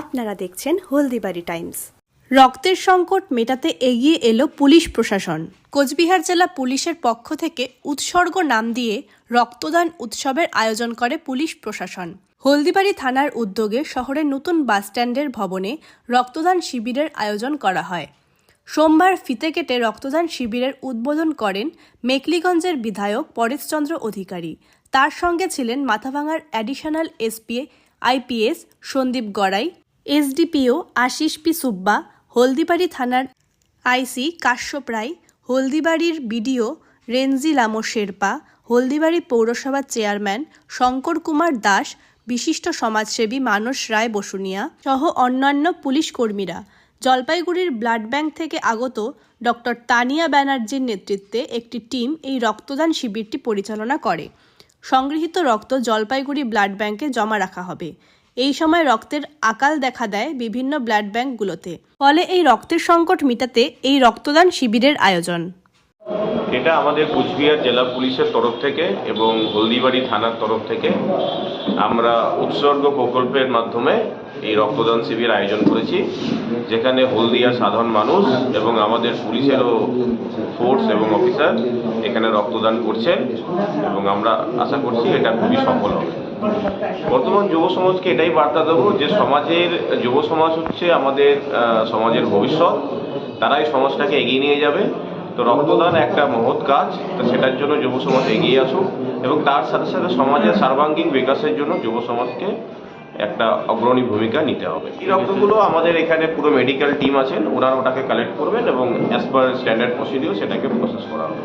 আপনারা দেখছেন হলদিবাড়ি টাইমস। রক্তের সংকট মেটাতে এগিয়ে এলো পুলিশ প্রশাসন। কোচবিহার জেলা পুলিশের পক্ষ থেকে উৎসর্গ নাম দিয়ে রক্তদান উৎসবের আয়োজন করে পুলিশ প্রশাসন। হলদিবাড়ি থানার উদ্যোগে শহরের নতুন বাসস্ট্যান্ডের ভবনে রক্তদান শিবিরের আয়োজন করা হয়। সোমবার ফিতে কেটে রক্তদান শিবিরের উদ্বোধন করেন মেকলিগঞ্জের বিধায়ক পরেশচন্দ্র অধিকারী। তার সঙ্গে ছিলেন মাথাভাঙার additional SP IPS Sandip Garai SDPO Ashis P Subba, Haldibari থানার আইসি কাশ্যপ রায়, হলদিবাড়ির বিডিও রেঞ্জি লামো শেরপা, হলদিবাড়ি পৌরসভার চেয়ারম্যান শঙ্কর কুমার দাস, বিশিষ্ট সমাজসেবী মানস রায় বসুনিয়া সহ অন্যান্য পুলিশ কর্মীরা। জলপাইগুড়ির ব্লাড ব্যাংক থেকে আগত ডক্টর তানিয়া ব্যানার্জির নেতৃত্বে একটি টিম এই রক্তদান শিবিরটি পরিচালনা করে। সংগৃহীত রক্ত জলপাইগুড়ি ব্লাড ব্যাংকে জমা রাখা হবে। এই সময় রক্তের আকাল দেখা দেয় বিভিন্ন ব্লাড ব্যাংকগুলোতে ফলে এই রক্তের সংকট মিটাতে এই রক্তদান শিবিরের আয়োজন। এটা আমাদের কুচবিহার জেলা পুলিশের তরফ থেকে এবং হলদিবাড়ি থানার তরফ থেকে আমরা উৎসর্গ প্রকল্পের মাধ্যমে এই রক্তদান শিবির আয়োজন করেছি, যেখানে হলদিয়ার সাধারণ মানুষ এবং আমাদের পুলিশেরও ফোর্স এবং অফিসার এখানে রক্তদান করছেন এবং আমরা আশা করছি এটা খুবই সফল হবে। বর্তমান যুব সমাজকে এটাই বার্তা দেবো যে সমাজের, যুব সমাজ হচ্ছে আমাদের সমাজের ভবিষ্যৎ, তারাই সমাজটাকে এগিয়ে নিয়ে যাবে। তো রক্তদান একটা মহৎ কাজ, তো সেটার জন্য যুব সমাজ এগিয়ে আসুক এবং তার সাথে সাথে সমাজের সার্বাঙ্গীন বিকাশের জন্য যুব সমাজকে একটা অগ্রণী ভূমিকা নিতে হবে। এই রক্তগুলো আমাদের এখানে পুরো মেডিকেল টিম আছেন, ওনারা ওটাকে কালেক্ট করবেন এবং অ্যাজ পার স্ট্যান্ডার্ড প্রসিডিও সেটাকে প্রসেস করা হবে।